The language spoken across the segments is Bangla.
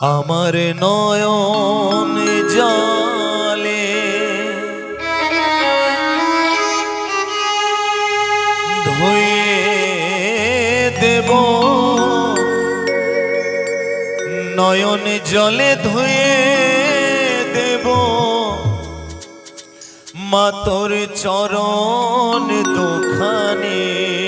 আমার নয়ন জলে। ধুয়ে দেব। নয়ন জলে ধুয়ে দেব। মা তোর চরণ দুখানে।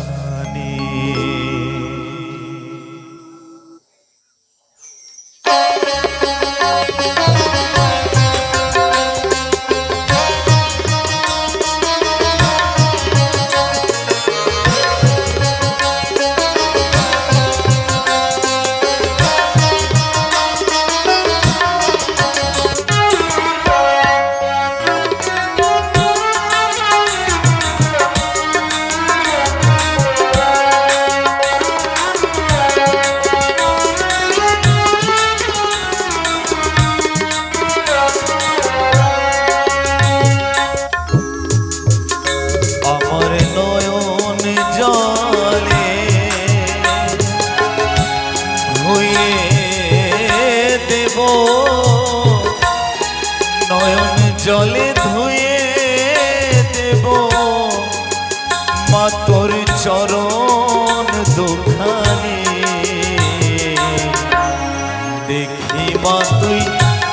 আমার দেব। নয়ন জলে ধুয়ে দেব। মা চরণ দুখানি। দেখি মা, তুই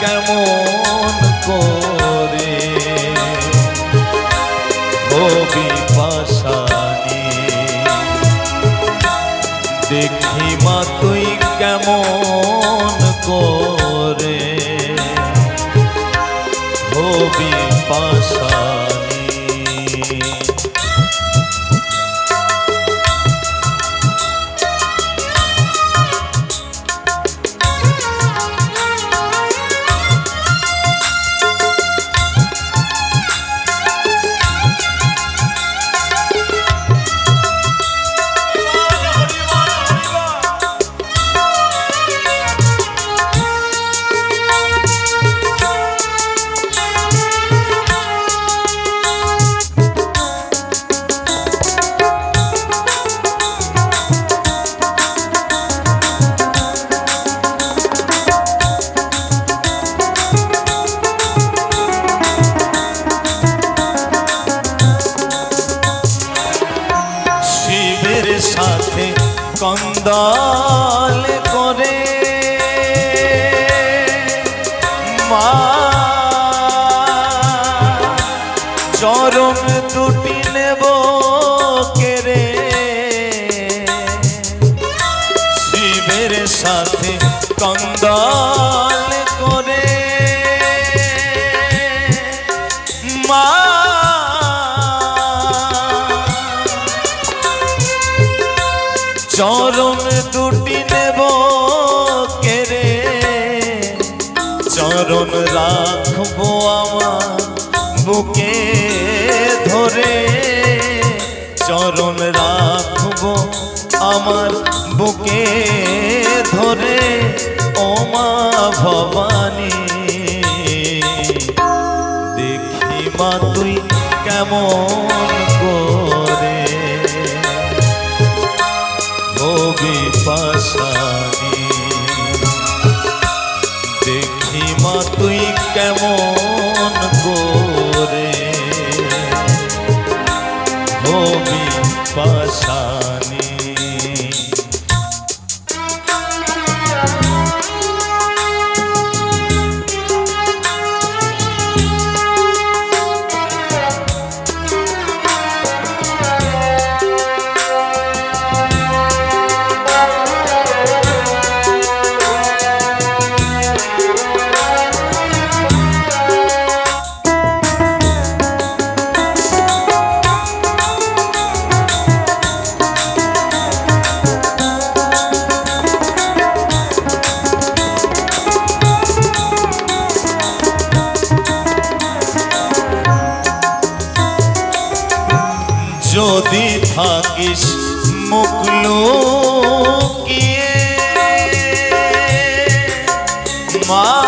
কেমন করে? হবি পাশানি দেখি মা, তুই কেমন করে? হবি সাথে কন্দাল চরণ দুটি নেব কেরে চরণ রাখব আমার বুকে ধরে। চরণ রাখব আমার বুকে ধরে। ও ভবানী দেখি মা তুই কেমন করে তুই কেমন করে? হবি পাশানি যদি থাকিস মুখলো মা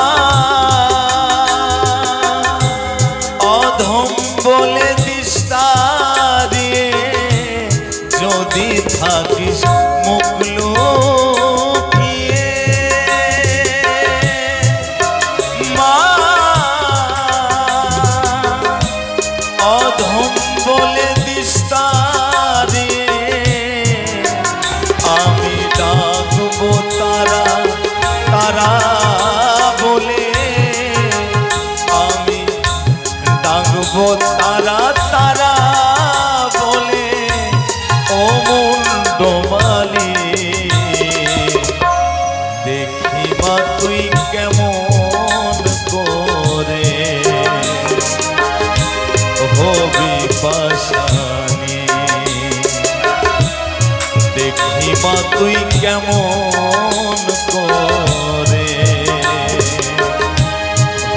হিমা তুই কেমন করে?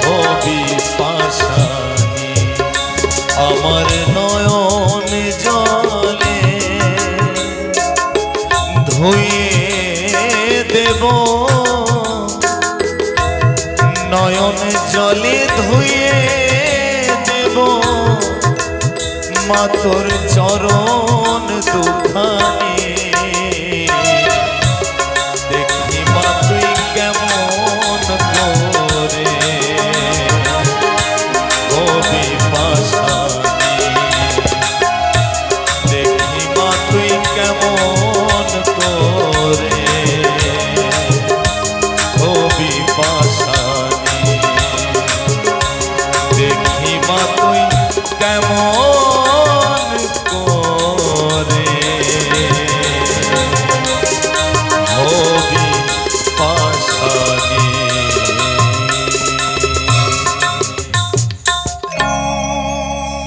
হবি পাশানি, আমার নয়ন জলে ধুয়ে দেব। নয়ন জলে ধুয়ে দেব। মাতর চরণ